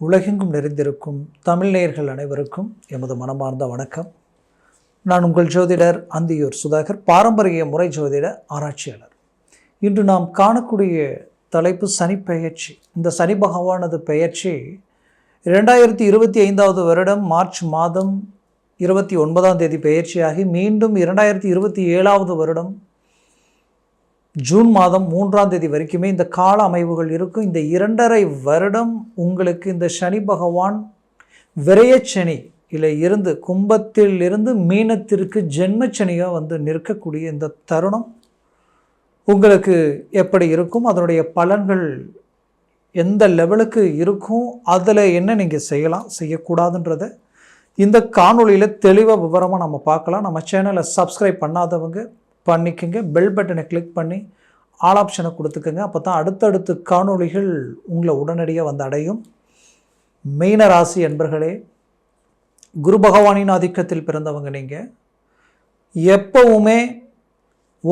உலகெங்கும் நிறைந்திருக்கும் தமிழ் நேயர்கள் அனைவருக்கும் எமது மனமார்ந்த வணக்கம். நான் உங்கள் ஜோதிடர் அந்தியூர் சுதாகர் பாரம்பரிய முறை ஜோதிட ஆராய்ச்சியாளர். இன்று நாம் காணக்கூடிய தலைப்பு சனி பெயர்ச்சி. இந்த சனி பகவானது பெயர்ச்சி இரண்டாயிரத்தி இருபத்தி ஐந்தாவது வருடம் மார்ச் மாதம் இருபத்தி ஒன்பதாம் தேதி பெயர்ச்சியாகி மீண்டும் இரண்டாயிரத்தி இருபத்தி ஏழாவது வருடம் ஜூன் மாதம் மூன்றாம் தேதி வரைக்குமே இந்த கால அமைவுகள் இருக்கும். இந்த இரண்டரை வருடம் உங்களுக்கு இந்த சனி பகவான் விரையச்சனி இல்லை இருந்து கும்பத்தில் இருந்து மீனத்திற்கு ஜென்மச்சனியாக வந்து நிற்கக்கூடிய இந்த தருணம் உங்களுக்கு எப்படி இருக்கும்? அதனுடைய பலன்கள் எந்த லெவலுக்கு இருக்கும்? அதில் என்ன நீங்கள் செய்யலாம்? செய்யக்கூடாதுன்றத இந்த காணொளியில் தெளிவாக விவரமாக நம்ம பார்க்கலாம். நம்ம சேனலை சப்ஸ்கிரைப் பண்ணாதவங்க பண்ணிக்கோங்க. பெல் பட்டனை கிளிக் பண்ணி ஆல் ஆப்ஷனை கொடுத்துக்கோங்க. அப்போ தான் அடுத்தடுத்து காணொளிகள் உங்களை உடனடியாக வந்து அடையும். மீன ராசி என்பர்களே குரு பகவானின் ஆதிக்கத்தில் பிறந்தவங்க நீங்கள் எப்பவுமே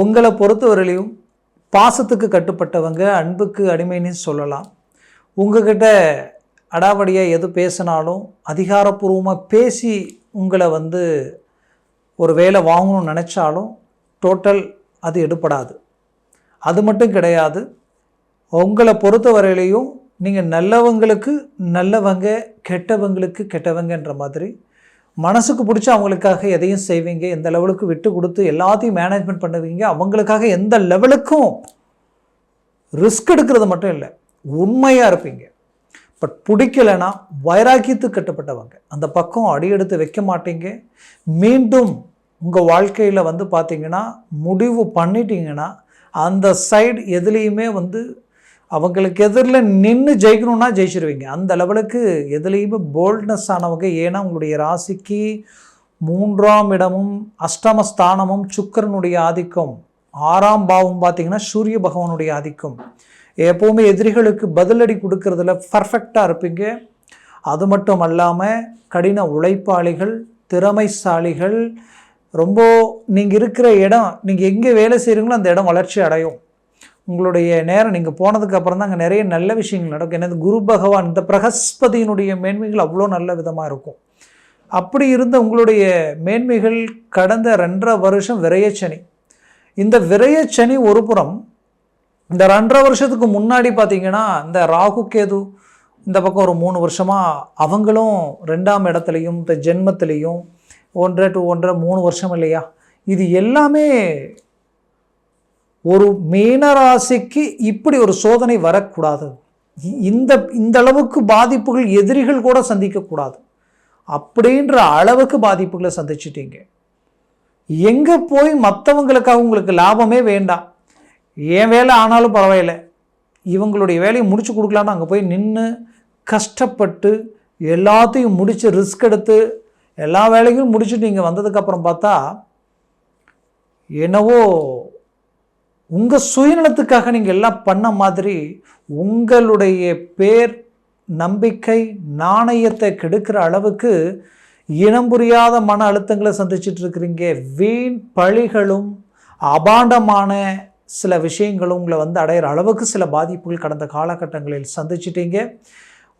உங்களை பொறுத்தவரையிலையும் பாசத்துக்கு கட்டுப்பட்டவங்க அன்புக்கு அடிமைன்னு சொல்லலாம். உங்ககிட்ட அடாவடியாக எது பேசினாலும் அதிகாரப்பூர்வமாக பேசி உங்களை வந்து ஒரு வேலை வாங்கணும்னு நினச்சாலும் டோட்டல் அது எடுப்படாது அது மட்டும் கிடையாது. உங்களை பொறுத்தவரையிலையும் நீங்கள் நல்லவங்களுக்கு நல்லவங்க கெட்டவங்களுக்கு கெட்டவங்கன்ற மாதிரி மனசுக்கு பிடிச்ச அவங்களுக்காக எதையும் செய்வீங்க எந்த லெவலுக்கு விட்டு கொடுத்து எல்லாத்தையும் மேனேஜ்மெண்ட் பண்ணுவீங்க அவங்களுக்காக எந்த லெவலுக்கும் ரிஸ்க் எடுக்கிறது மட்டும் இல்லை உண்மையாக இருப்பீங்க. பட் பிடிக்கலைன்னா வைராக்கியத்துக்கு கட்டுப்பட்டவங்க. அந்த பக்கம் அடியெடுத்து வைக்க மாட்டீங்க. மீண்டும் உங்கள் வாழ்க்கையில் வந்து பார்த்திங்கன்னா முடிவு பண்ணிட்டீங்கன்னா அந்த சைடு எதுலேயுமே வந்து அவங்களுக்கு எதிரில் நின்று ஜெயிக்கணும்னா ஜெயிச்சிருவீங்க. அந்த லெவலுக்கு எதுலேயுமே போல்ட்னஸ் ஆனவங்க ஏன்னா உங்களுடைய ராசிக்கு மூன்றாம் இடமும் அஷ்டமஸ்தானமும் சுக்கரனுடைய ஆதிக்கம் ஆறாம் பாவம் பார்த்திங்கன்னா சூரிய பகவானுடைய ஆதிக்கம். எப்போவுமே எதிரிகளுக்கு பதிலடி கொடுக்கறதுல பர்ஃபெக்டாக இருப்பீங்க. அது மட்டும் அல்லாமல் கடின உழைப்பாளிகள் திறமைசாலிகள் ரொம்ப நீங்கள் இருக்கிற இடம் நீங்கள் எங்கே வேலை செய்கிறீங்களோ அந்த இடம் வளர்ச்சி அடையும். உங்களுடைய நேரம் நீங்கள் போனதுக்கு அப்புறம் தான் அங்கே நிறைய நல்ல விஷயங்கள் நடக்கும். எனது குரு பகவான் இந்த பிரகஸ்பதியினுடைய மேன்மைகள் அவ்வளோ நல்ல விதமாக இருக்கும். அப்படி இருந்த உங்களுடைய மேன்மைகள் கடந்த ரெண்டரை வருஷம் விரயச்சனி இந்த விரயச்சனி ஒரு புறம் இந்த ரெண்டரை வருஷத்துக்கு முன்னாடி பார்த்தீங்கன்னா இந்த ராகு கேது இந்த பக்கம் ஒரு மூணு வருஷமாக அவங்களும் ரெண்டாம் இடத்துலையும் இந்த ஜென்மத்திலையும் ஒன்றரை டு ஒன்றரை மூணு வருஷம் இல்லையா? இது எல்லாமே ஒரு மீனராசிக்கு இப்படி ஒரு சோதனை வரக்கூடாது. இ- இந்த இந்த அளவுக்கு பாதிப்புகள் எதிரிகள் கூட சந்திக்கக்கூடாது. அப்படின்ற அளவுக்கு பாதிப்புகளை சந்திச்சிட்டீங்க. எங்கே போய் மற்றவங்களுக்காக உங்களுக்கு லாபமே வேண்டாம். என் வேலை ஆனாலும் பரவாயில்ல. இவங்களுடைய வேலையை முடிச்சு கொடுக்கலான்னு அங்கே போய் நின்று கஷ்டப்பட்டு எல்லாத்தையும் முடித்து ரிஸ்க் எடுத்து எல்லா வேலையும் முடிச்சுட்டு நீங்கள் வந்ததுக்கப்புறம் பார்த்தா என்னவோ உங்கள் சுயநலத்துக்காக நீங்கள் எல்லாம் பண்ண மாதிரி உங்களுடைய பேர் நம்பிக்கை நாணயத்தை கெடுக்கிற அளவுக்கு இனம் புரியாத மன அழுத்தங்களை சந்திச்சுட்டு இருக்கிறீங்க. வீண் பழிகளும் அபாண்டமான சில விஷயங்களும் உங்களை வந்து அடையிற அளவுக்கு சில பாதிப்புகள் கடந்த காலகட்டங்களில் சந்திச்சிட்டீங்க.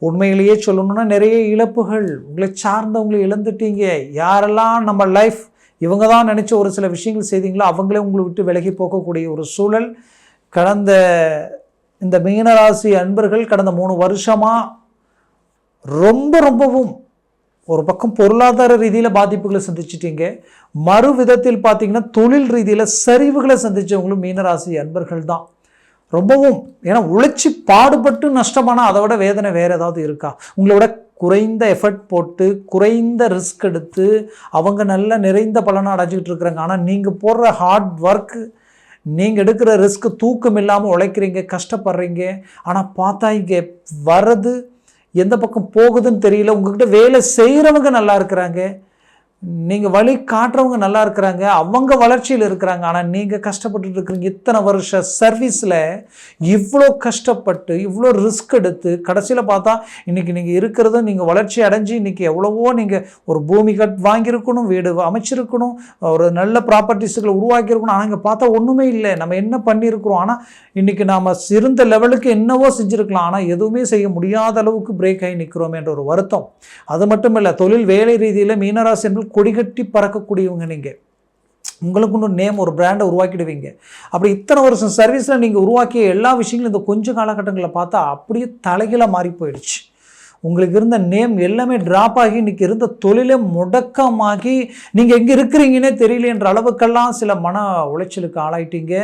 உண்மையிலேயே சொல்லணும்னா நிறைய இழப்புகள். உங்களை சார்ந்தவங்களை இழந்துட்டீங்க. யாரெல்லாம் நம்ம லைஃப் இவங்க தான் நினச்ச ஒரு சில விஷயங்கள் செய்தீங்களோ அவங்களே உங்களை விட்டு விலகி போகக்கூடிய ஒரு சூழல். கடந்த இந்த மீனராசி அன்பர்கள் கடந்த மூணு வருஷமாக ரொம்ப ரொம்பவும் ஒரு பக்கம் பொருளாதார ரீதியில் பாதிப்புகளை சந்திச்சிட்டீங்க. மறு விதத்தில் பார்த்தீங்கன்னா தொழில் ரீதியில் சரிவுகளை சந்திச்சவங்களும் மீனராசி அன்பர்கள் தான். ரொம்பவும் ஏன்னா உழைச்சி பாடுபட்டு நஷ்டமானா அதை விட வேதனை வேறு ஏதாவது இருக்கா? உங்களை விட குறைந்த எஃபர்ட் போட்டு குறைந்த ரிஸ்க் எடுத்து அவங்க நல்ல நிறைந்த பலனை அடைஞ்சிக்கிட்டு இருக்கிறாங்க. ஆனால் நீங்கள் போடுற ஹார்ட் ஒர்க்கு நீங்கள் எடுக்கிற ரிஸ்க் தூக்கம் இல்லாமல் உழைக்கிறீங்க கஷ்டப்படுறீங்க. ஆனால் பார்த்தா இங்கே வர்றது எந்த பக்கம் போகுதுன்னு தெரியல. உங்ககிட்ட வேலை செய்கிறவங்க நல்லா இருக்கிறாங்க. நீங்கள் வழி காட்டுறவங்க நல்லா இருக்கிறாங்க அவங்க வளர்ச்சியில் இருக்கிறாங்க ஆனால் நீங்கள் கஷ்டப்பட்டுட்டு இருக்கிறீங்க. இத்தனை வருஷ சர்வீஸில் இவ்வளோ கஷ்டப்பட்டு இவ்வளோ ரிஸ்க் எடுத்து கடைசியில் பார்த்தா இன்றைக்கி நீங்கள் இருக்கிறதும் நீங்கள் வளர்ச்சி அடைஞ்சு இன்றைக்கி எவ்வளவோ நீங்கள் ஒரு பூமி கட் வாங்கியிருக்கணும் வீடு அமைச்சிருக்கணும் ஒரு நல்ல ப்ராப்பர்ட்டிஸுகளை உருவாக்கியிருக்கணும். ஆனால் இங்கே பார்த்தா ஒன்றுமே இல்லை. நம்ம என்ன பண்ணியிருக்கிறோம்? ஆனால் இன்றைக்கி நாம் சிறந்த லெவலுக்கு என்னவோ செஞ்சுருக்கலாம். ஆனால் எதுவுமே செய்ய முடியாத அளவுக்கு பிரேக் ஆகி நிற்கிறோம் என்ற ஒரு வருத்தம். அது மட்டும் இல்லை தொழில் வேலை ரீதியில் மீனராசி என்பது கொடிகட்டி பறக்கக்கூடியவங்க நீங்கள் உங்களுக்கு இன்னும் நேம் ஒரு பிராண்டை உருவாக்கிடுவீங்க. அப்படி இத்தனை வருஷம் சர்வீஸில் நீங்கள் உருவாக்கிய எல்லா விஷயங்களும் இந்த கொஞ்சம் காலகட்டங்களில் பார்த்தா அப்படியே தலைகீழாக மாறி போயிடுச்சு. உங்களுக்கு இருந்த நேம் எல்லாமே ட்ராப் ஆகி இன்றைக்கி இருந்த தொழிலே முடக்கமாகி நீங்கள் எங்கே இருக்கிறீங்கன்னே தெரியலன்ற அளவுக்கெல்லாம் சில மன உளைச்சலுக்கு ஆளாயிட்டீங்க.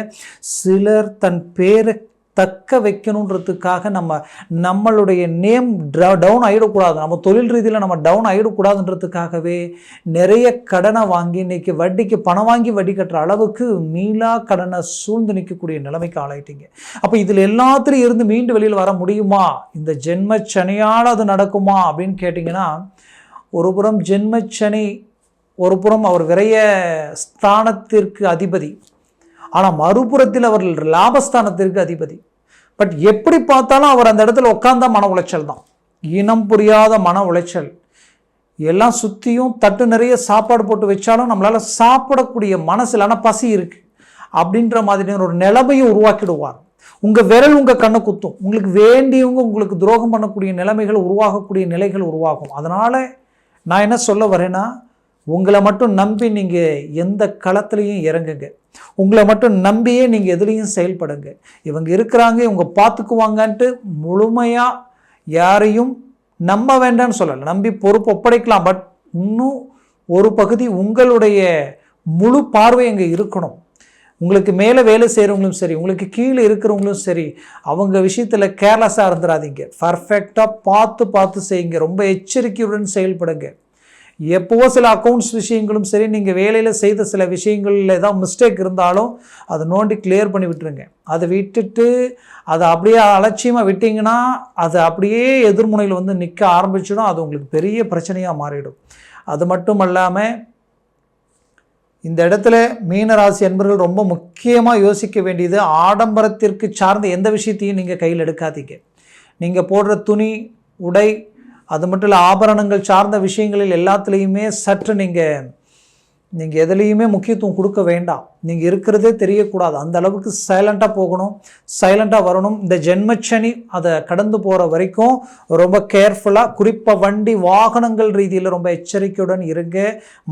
சிலர் தன் பேரை தக்க வைக்கணுன்றதுக்காக நம்ம நம்மளுடைய நேம் டவுன் ஆகிடக்கூடாது நம்ம தொழில் ரீதியில் நம்ம டவுன் ஆகிடக்கூடாதுன்றதுக்காகவே நிறைய கடனை வாங்கி இன்றைக்கி வட்டிக்கு பணம் வாங்கி வட்டி கட்டுற அளவுக்கு மீளா கடனை சூழ்ந்து நிற்கக்கூடிய நிலைமைக்கு ஆளாயிட்டீங்க. அப்போ இதில் எல்லாத்துலையும் இருந்து மீண்டு வெளியில் வர முடியுமா? இந்த ஜென்ம சனியால் அது நடக்குமா? அப்படின்னு கேட்டிங்கன்னா ஒரு புறம் ஜென்மச்சனி ஒரு புறம் அவர் விரைய ஸ்தானத்திற்கு அதிபதி ஆனால் மறுபுறத்தில் அவர் லாபஸ்தானத்திற்கு அதிபதி. பட் எப்படி பார்த்தாலும் அவர் அந்த இடத்துல உட்காந்தா மன உளைச்சல் தான். இனம் புரியாத மன உளைச்சல். எல்லாம் சுற்றியும் தட்டு நிறைய சாப்பாடு போட்டு வச்சாலும் நம்மளால் சாப்பிடக்கூடிய மனசில் ஆனால் பசி இருக்குது அப்படின்ற மாதிரியான ஒரு நிலைமையை உருவாக்கிடுவார். உங்கள் விரல் உங்கள் கண்ணை குத்தும். உங்களுக்கு வேண்டியவங்க உங்களுக்கு துரோகம் பண்ணக்கூடிய நிலைமைகள் உருவாகக்கூடிய நிலைகள் உருவாகும். அதனால் நான் என்ன சொல்ல வரேன்னா உங்களை மட்டும் நம்பி நீங்கள் எந்த களத்துலையும் இறங்குங்க. உங்களை மட்டும் நம்பியே நீங்கள் எதுலேயும் செயல்படுங்க. இவங்க இருக்கிறாங்க இவங்க பார்த்துக்குவாங்கன்ட்டு முழுமையாக யாரையும் நம்ப வேண்டாம்னு சொல்லலை. நம்பி பொறுப்பு ஒப்படைக்கலாம். பட் இன்னும் ஒரு பகுதி உங்களுடைய முழு பார்வை அங்கே இருக்கணும். உங்களுக்கு மேலே வேலை செய்கிறவங்களும் சரி உங்களுக்கு கீழே இருக்கிறவங்களும் சரி அவங்க விஷயத்தில் கேர்லெஸ்ஸாக இருந்துடாதீங்க பர்ஃபெக்டாக பார்த்து பார்த்து செய்யுங்க. ரொம்ப எச்சரிக்கையுடன் செயல்படுங்க. எப்போவோ சில அக்கௌண்ட்ஸ் விஷயங்களும் சரி நீங்கள் வேலையில் செய்த சில விஷயங்களில் ஏதாவது மிஸ்டேக் இருந்தாலும் அதை நோண்டி கிளியர் பண்ணி விட்டுருங்க. அதை விட்டுட்டு அதை அப்படியே அலட்சியமாக விட்டிங்கன்னா அது அப்படியே எதிர்முனையில் வந்து நிற்க ஆரம்பிச்சிடும். அது உங்களுக்கு பெரிய பிரச்சனையாக மாறிடும். அது மட்டும் இல்லாமல் இந்த இடத்துல மீனராசி என்பர்கள் ரொம்ப முக்கியமாக யோசிக்க வேண்டியது ஆடம்பரத்திற்கு சார்ந்த எந்த விஷயத்தையும் நீங்கள் கையில் எடுக்காதீங்க. நீங்கள் போடுற துணி உடை அது மட்டும் இல்லை ஆபரணங்கள் சார்ந்த விஷயங்களில் எல்லாத்துலேயுமே சற்று நீங்கள் நீங்கள் எதுலேயுமே முக்கியத்துவம் கொடுக்க வேண்டாம். நீங்கள் இருக்கிறதே தெரியக்கூடாது. அந்த அளவுக்கு சைலண்ட்டாக போகணும். சைலண்ட்டாக வரணும். இந்த ஜென்மச்சனி அதை கடந்து போகிற வரைக்கும் ரொம்ப கேர்ஃபுல்லாக குறிப்பாக வண்டி வாகனங்கள் ரீதியில் ரொம்ப எச்சரிக்கையுடன் இருங்க.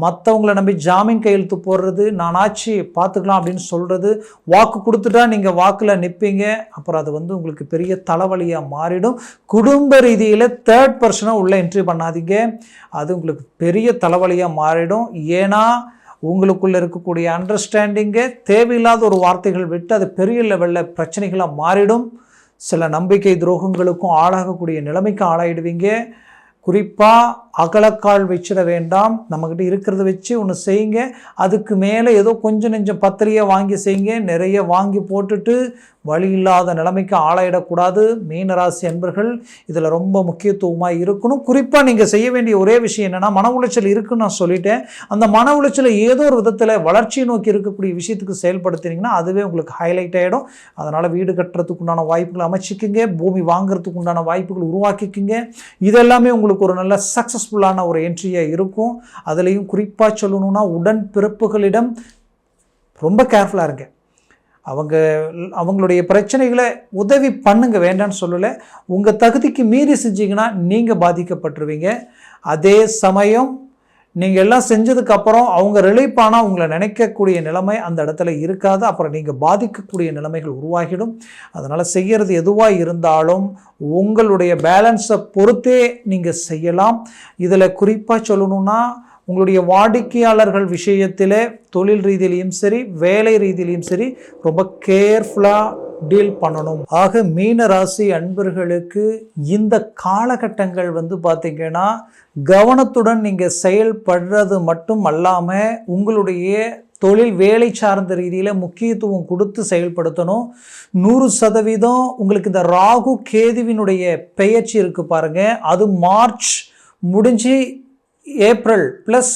மற்றவங்களை நம்பி ஜாமீன் கையெழுத்து போடுறது நானாச்சு பார்த்துக்கலாம் அப்படின்னு சொல்கிறது வாக்கு கொடுத்துட்டா நீங்கள் வாக்கில் நிற்பீங்க அப்புறம் அது வந்து உங்களுக்கு பெரிய தலைவலியாக மாறிடும். குடும்ப ரீதியில் தேர்ட் பர்சனாக உள்ளே என்ட்ரி பண்ணாதீங்க. அது உங்களுக்கு பெரிய தலைவலியாக மாறிடும். ஏன்னா உங்களுக்குள்ளே இருக்கக்கூடிய அண்டர்ஸ்டாண்டிங்கே தேவையில்லாத ஒரு வார்த்தைகள் விட்டு அது பெரிய லெவலில் பிரச்சனைகளாக மாறிடும். சில நம்பிக்கை துரோகங்களுக்கும் ஆளாகக்கூடிய நிலைமைக்கு ஆளாயிடுவீங்க. குறிப்பாக அகலக்கால் வச்சிட வேண்டாம். நம்மக்கிட்ட இருக்கிறத வச்சு ஒன்று செய்யுங்க. அதுக்கு மேலே ஏதோ கொஞ்சம் நெஞ்சம் பத்திரியை வாங்கி செய்யுங்க. நிறைய வாங்கி போட்டுட்டு வழி இல்லாத நிலைமைக்கு ஆளாயிடக்கூடாது. மீனராசி அன்பர்கள் இதில் ரொம்ப முக்கியத்துவமாக இருக்கணும். குறிப்பாக நீங்கள் செய்ய வேண்டிய ஒரே விஷயம் என்னென்னா மன உளைச்சல் இருக்குன்னு நான் சொல்லிட்டேன். அந்த மன உளைச்சலை ஏதோ ஒரு விதத்தில் வளர்ச்சியை நோக்கி இருக்கக்கூடிய விஷயத்துக்கு செயல்படுத்தினீங்கன்னா அதுவே உங்களுக்கு ஹைலைட் ஆகிடும் அதனால் வீடு கட்டுறதுக்கு உண்டான வாய்ப்புகளை அமைச்சிக்கிங்க. பூமி வாங்குறதுக்கு உண்டான வாய்ப்புகள் உருவாக்கிக்கிங்க. இதெல்லாமே உங்களுக்கு ஒரு நல்ல சக்ஸஸ்ஃபுல்லான ஒரு என்ட்ரியாக இருக்கும். அதுலேயும் குறிப்பாக சொல்லணும்னா உடன் பிறப்புகளிடம் ரொம்ப கேர்ஃபுல்லாக இருங்க. அவங்க அவங்களுடைய பிரச்சனைகளை உதவி பண்ணுங்க வேண்டான்னு சொல்லலை. உங்கள் தகுதிக்கு மீறி செஞ்சீங்கன்னா நீங்கள் பாதிக்கப்பட்டுருவீங்க. அதே சமயம் நீங்கள் எல்லாம் செஞ்சதுக்கப்புறம் அவங்க ரிலீஃப் உங்களை நினைக்கக்கூடிய நிலைமை அந்த இடத்துல இருக்காது. அப்புறம் நீங்கள் பாதிக்கக்கூடிய நிலைமைகள் உருவாகிடும். அதனால் செய்கிறது எதுவாக இருந்தாலும் உங்களுடைய பேலன்ஸை பொறுத்தே நீங்கள் செய்யலாம். இதில் குறிப்பாக சொல்லணுன்னா உங்களுடைய வாடிக்கையாளர்கள் விஷயத்தில் தொழில் ரீதியிலையும் சரி வேலை ரீதியிலையும் சரி ரொம்ப கேர்ஃபுல்லாக டீல் பண்ணணும். ஆக மீன ராசி அன்பர்களுக்கு இந்த காலகட்டங்கள் வந்து பார்த்திங்கன்னா கவனத்துடன் நீங்கள் செயல்படுறது மட்டும் அல்லாமல் உங்களுடைய தொழில் வேலை சார்ந்த ரீதியில் முக்கியத்துவம் கொடுத்து செயல்படுத்தணும். நூறு சதவீதம் உங்களுக்கு இந்த ராகு கேதுவினுடைய பெயர்ச்சி இருக்குது பாருங்கள் அது மார்ச் முடிஞ்சு ஏப்ரல் ப்ளஸ்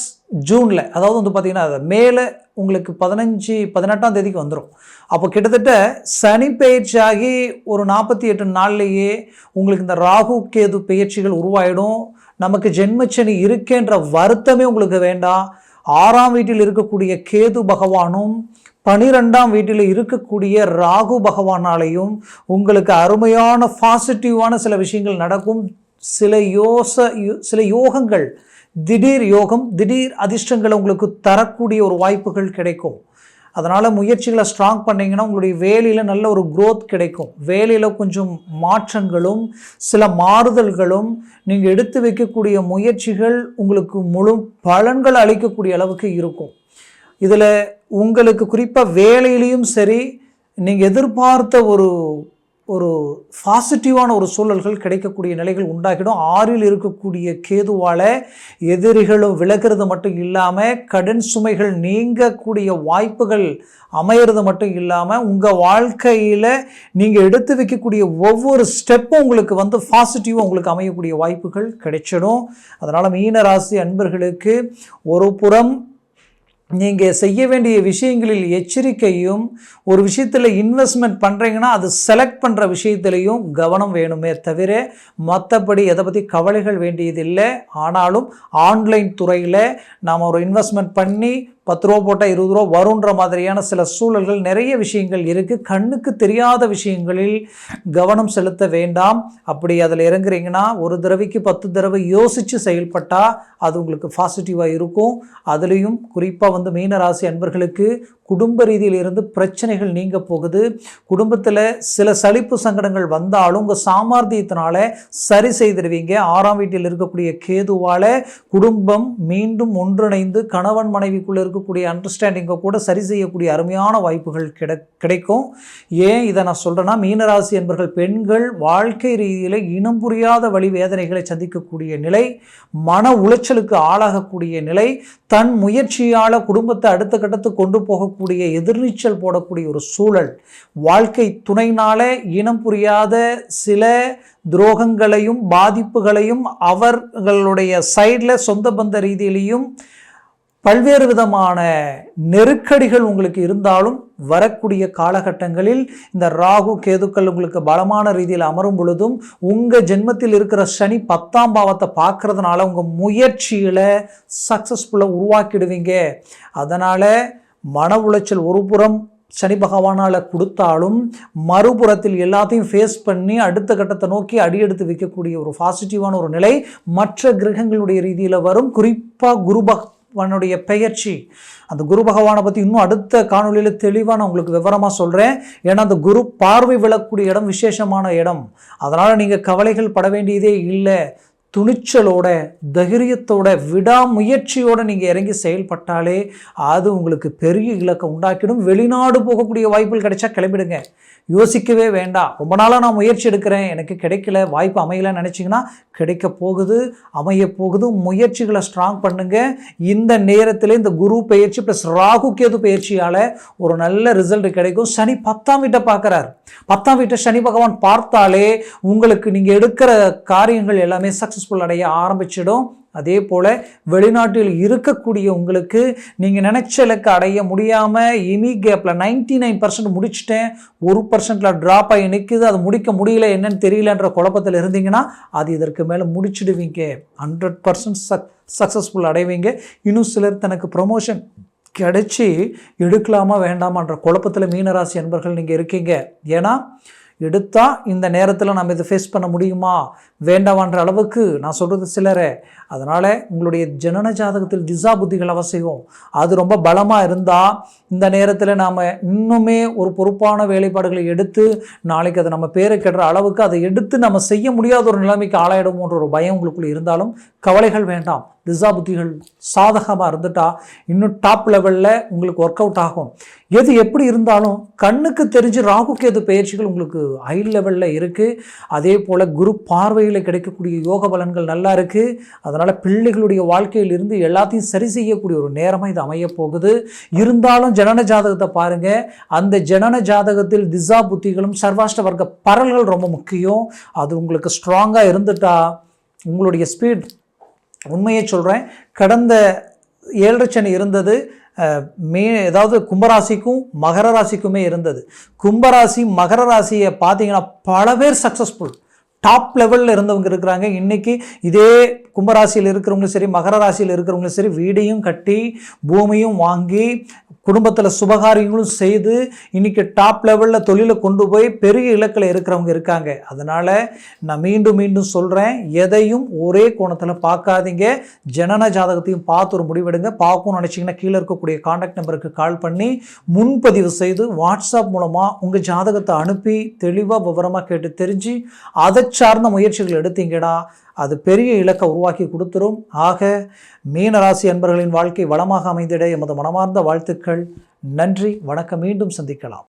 ஜூனில் அதாவது வந்து பார்த்திங்கன்னா அது மேலே உங்களுக்கு பதினஞ்சு பதினெட்டாம் தேதிக்கு வந்துடும் அப்போ கிட்டத்தட்ட சனி பயிற்சியாகி ஒரு நாற்பத்தி எட்டு நாள்லேயே உங்களுக்கு இந்த ராகு கேது பயிற்சிகள் உருவாயிடும். நமக்கு ஜென்மச்சனி இருக்கேன்ற வருத்தமே உங்களுக்கு வேண்டாம். ஆறாம் வீட்டில் இருக்கக்கூடிய கேது பகவானும் பனிரெண்டாம் வீட்டில் இருக்கக்கூடிய ராகு பகவானாலையும் உங்களுக்கு அருமையான பாசிட்டிவான சில விஷயங்கள் நடக்கும். சில யோச சில யோகங்கள் திடீர் யோகம் திடீர் அதிர்ஷ்டங்களை உங்களுக்கு தரக்கூடிய ஒரு வாய்ப்புகள் கிடைக்கும். அதனால் முயற்சிகளை ஸ்ட்ராங் பண்ணீங்கன்னா உங்களுடைய வேலையில் நல்ல ஒரு க்ரோத் கிடைக்கும். வேலையில் கொஞ்சம் மாற்றங்களும் சில மாறுதல்களும் நீங்கள் எடுத்து வைக்கக்கூடிய முயற்சிகள் உங்களுக்கு முழு பலன்கள் அளிக்கக்கூடிய அளவுக்கு இருக்கும். இதில் உங்களுக்கு குறிப்பாக வேலையிலையும் சரி நீங்கள் எதிர்பார்த்த ஒரு ஒரு பாசிட்டிவான ஒரு சூழல்கள் கிடைக்கக்கூடிய நிலைகள் உண்டாகிடும். ஆறில் இருக்கக்கூடிய கேதுவால் எதிரிகளும் விலகிறது மட்டும் இல்லாமல் கடன் சுமைகள் நீங்கக்கூடிய வாய்ப்புகள் அமையிறது மட்டும் இல்லாமல் உங்கள் வாழ்க்கையில் நீங்கள் எடுத்து வைக்கக்கூடிய ஒவ்வொரு ஸ்டெப்பும் உங்களுக்கு வந்து பாசிட்டிவாக உங்களுக்கு அமையக்கூடிய வாய்ப்புகள் கிடைச்சிடும். அதனால் மீன ராசி அன்பர்களுக்கு ஒரு புறம் நீங்கள் செய்ய வேண்டிய விஷயங்களில் எச்சரிக்கையும் ஒரு விஷயத்தில் இன்வெஸ்ட்மெண்ட் பண்ணுறீங்கன்னா அது செலக்ட் பண்ணுற விஷயத்துலையும் கவனம் வேணுமே தவிர மற்றபடி எதை பற்றி கவலைகள் வேண்டியதில்லை. ஆனாலும் ஆன்லைன் துறையில் நாம் ஒரு இன்வெஸ்ட்மெண்ட் பண்ணி பத்து ரூபா போட்டால் இருபது ரூபா வருன்ற மாதிரியான சில சூழல்கள் நிறைய விஷயங்கள் இருக்குது கண்ணுக்கு தெரியாத விஷயங்களில் கவனம் செலுத்த வேண்டாம். அப்படி அதில் இறங்குறீங்கன்னா ஒரு தடவைக்கு பத்து தடவை யோசித்து செயல்பட்டால் அது உங்களுக்கு பாசிட்டிவாக இருக்கும். அதுலேயும் குறிப்பாக வந்து மீனராசி அன்பர்களுக்கு குடும்ப ரீதியில் இருந்து பிரச்சனைகள் நீங்க போகுது. குடும்பத்தில் சில சலிப்பு சங்கடங்கள் வந்தாலும் உங்கள் சாமர்த்தியத்தினால சரி செய்திருவீங்க. ஆறாம் வீட்டில் இருக்கக்கூடிய கேதுவால் குடும்பம் மீண்டும் ஒன்றிணைந்து கணவன் மனைவிக்குள்ளே இருக்கக்கூடிய அண்டர்ஸ்டாண்டிங்கை கூட சரி செய்யக்கூடிய அருமையான வாய்ப்புகள் கிட கிடைக்கும். ஏன் இதை நான் சொல்கிறேன்னா மீனராசி என்பர்கள் பெண்கள் வாழ்க்கை ரீதியில் இனம் புரியாத வழி வேதனைகளை சந்திக்கக்கூடிய நிலை மன உளைச்சலுக்கு ஆளாகக்கூடிய நிலை தன் முயற்சியால் குடும்பத்தை அடுத்த கட்டத்துக்கு கொண்டு போக போகக்கூடிய எதிர்நீச்சல் போடக்கூடிய ஒரு சூழல் வாழ்க்கை துணைனால இனம் புரியாத சில துரோகங்களையும் பாதிப்புகளையும் அவர்களுடைய சைடில் சொந்த பந்த ரீதியிலையும் பல்வேறு விதமான நெருக்கடிகள் உங்களுக்கு இருந்தாலும் வரக்கூடிய காலகட்டங்களில் இந்த ராகு கேதுக்கள் உங்களுக்கு பலமான ரீதியில் அமரும் பொழுதும் உங்கள் ஜென்மத்தில் இருக்கிற சனி பத்தாம் பாவத்தை பார்க்கறதுனால உங்கள் முயற்சியில் சக்ஸஸ்ஃபுல்லாக உருவாக்கிடுவீங்க. அதனால் மன உளைச்சல் ஒரு புறம் சனி பகவானால் கொடுத்தாலும் மறுபுறத்தில் எல்லாத்தையும் ஃபேஸ் பண்ணி அடுத்த கட்டத்தை நோக்கி அடியெடுத்து வைக்கக்கூடிய ஒரு பாசிட்டிவான ஒரு நிலை மற்ற கிரகங்களுடைய ரீதியில் வரும். குறிப்பாக குரு பகவானுடைய பெயர்ச்சி. அந்த குரு பகவானை பற்றி இன்னும் அடுத்த காணொளியில் தெளிவாக நான் உங்களுக்கு விவரமாக சொல்கிறேன் ஏன்னா அந்த குரு பார்வை விழக்கூடிய இடம் விசேஷமான இடம். அதனால் நீங்கள் கவலைகள் பட வேண்டியதே இல்லை. துணிச்சலோட தைரியத்தோட விடாமுயற்சியோட நீங்கள் இறங்கி செயல்பட்டாலே அது உங்களுக்கு பெரிய இலக்கை உண்டாக்கிடும். வெளிநாடு போகக்கூடிய வாய்ப்புகள் கிடைச்சா கிளம்பிடுங்க. யோசிக்கவே வேண்டாம். ரொம்ப நாளாக நான் முயற்சி எடுக்கிறேன். எனக்கு கிடைக்கல. வாய்ப்பு அமையலன்னு நினச்சிங்கன்னா கிடைக்க போகுது அமைய போகுது. முயற்சிகளை ஸ்ட்ராங் பண்ணுங்க. இந்த நேரத்தில் இந்த குரு பயிற்சி ப்ளஸ் ராகு கேது பயிற்சியால் ஒரு நல்ல ரிசல்ட் கிடைக்கும். சனி பத்தாம் வீட்டை பார்க்குறாரு. பத்தாம் வீட்டை சனி பகவான் பார்த்தாலே உங்களுக்கு நீங்கள் எடுக்கிற காரியங்கள் எல்லாமே சக்ஸஸ் சக்ஸஸ்ஃபுல் அடைய ஆரம்பிச்சிடும். அதே போல் வெளிநாட்டில் இருக்கக்கூடிய உங்களுக்கு நீங்கள் நினச்ச இலக்கு அடைய முடியாமல் இமி கேப்பில் நைன்டி நைன் பர்சன்ட் முடிச்சிட்டேன். ஒரு பர்சன்ட்டில் ட்ராப் ஆகி நிற்குது அது முடிக்க முடியல என்னன்னு தெரியலன்ற குழப்பத்தில் இருந்தீங்கன்னா அது இதற்கு மேலே முடிச்சிடுவீங்க. ஹண்ட்ரட் பர்சன்ட் சக் சக்ஸஸ்ஃபுல் அடைவீங்க. இன்னும் சிலர் தனக்கு ப்ரொமோஷன் கிடைச்சி எடுக்கலாமா வேண்டாமான்ற குழப்பத்தில் மீனராசி என்பர்கள் நீங்கள் இருக்கீங்க. ஏன்னா எடுத்தால் இந்த நேரத்தில் நம்ம இதை ஃபேஸ் பண்ண முடியுமா? வேண்டாமான்ற அளவுக்கு நான் சொல்கிறது சிலரே. அதனால் உங்களுடைய ஜனன ஜாதகத்தில் திசா புத்திகள் அவசியம். அது ரொம்ப பலமாக இருந்தால் இந்த நேரத்தில் நாம் இன்னுமே ஒரு பொறுப்பான வேலைப்பாடுகளை எடுத்து நாளைக்கு அதை நம்ம பேரை கெடுற அளவுக்கு அதை எடுத்து நம்ம செய்ய முடியாத ஒரு நிலைமைக்கு ஆளாயிடுமோன்ற ஒரு பயம் உங்களுக்குள்ளே இருந்தாலும் கவலைகள் வேண்டாம். திசா புத்திகள் சாதகமாக இருந்துட்டா இன்னும் டாப் லெவலில் உங்களுக்கு ஒர்க் அவுட் ஆகும். எது எப்படி இருந்தாலும் கண்ணுக்கு தெரிஞ்சு ராகு கேது பயிற்சிகள் உங்களுக்கு ஹை லெவலில் இருக்குது அதே போல் குரு பார்வையில் கிடைக்கக்கூடிய யோக பலன்கள் நல்லா இருக்குது அதனால் பிள்ளைகளுடைய வாழ்க்கையிலிருந்து எல்லாத்தையும் சரி செய்யக்கூடிய ஒரு நேரமாக இது அமைய போகுது. இருந்தாலும் ஜனன ஜாதகத்தை பாருங்கள் அந்த ஜனன ஜாதகத்தில் திசா புத்திகளும் சர்வாஷ்ட வர்க்க பரல்கள் ரொம்ப முக்கியம். அது உங்களுக்கு ஸ்ட்ராங்காக இருந்துட்டா உங்களுடைய ஸ்பீட் உண்மையை சொல்கிறேன் கடந்த ஏழரை சனி இருந்தது மே ஏதாவது கும்பராசிக்கும் மகர ராசிக்குமே இருந்தது. கும்பராசி மகர ராசியை பார்த்தீங்கன்னா பல பேர் சக்ஸஸ்ஃபுல் டாப் லெவலில் இருந்தவங்க இருக்கிறாங்க. இன்னைக்கு இதே கும்பராசியில் இருக்கிறவங்களும் சரி மகர ராசியில் இருக்கிறவங்களும் சரி வீடையும் கட்டி பூமியும் வாங்கி குடும்பத்தில் சுபகாரியங்களும் செய்து இன்னைக்கு டாப் லெவலில் தொழிலை கொண்டு போய் பெரிய இலக்கில் இருக்கிறவங்க இருக்காங்க. அதனால் நான் மீண்டும் மீண்டும் சொல்கிறேன் எதையும் ஒரே கோணத்தில் பார்க்காதீங்க. ஜனன ஜாதகத்தையும் பார்த்து ஒரு முடிவெடுங்க. பார்க்கணும்னு நினச்சிங்கன்னா கீழே இருக்கக்கூடிய காண்டாக்ட் நம்பருக்கு கால் பண்ணி முன்பதிவு செய்து வாட்ஸ்அப் மூலமாக உங்கள் ஜாதகத்தை அனுப்பி தெளிவாக விவரமாக கேட்டு தெரிஞ்சு அதை சார்ந்த முயற்சிகள் எடுத்தீங்கன்னா அது பெரிய இலக்கை உருவாக்கி கொடுத்துரும். ஆக மீனராசி அன்பர்களின் வாழ்க்கை வளமாக அமைந்திட எமது மனமார்ந்த வாழ்த்துக்கள். நன்றி. வணக்கம். மீண்டும் சந்திக்கலாம்.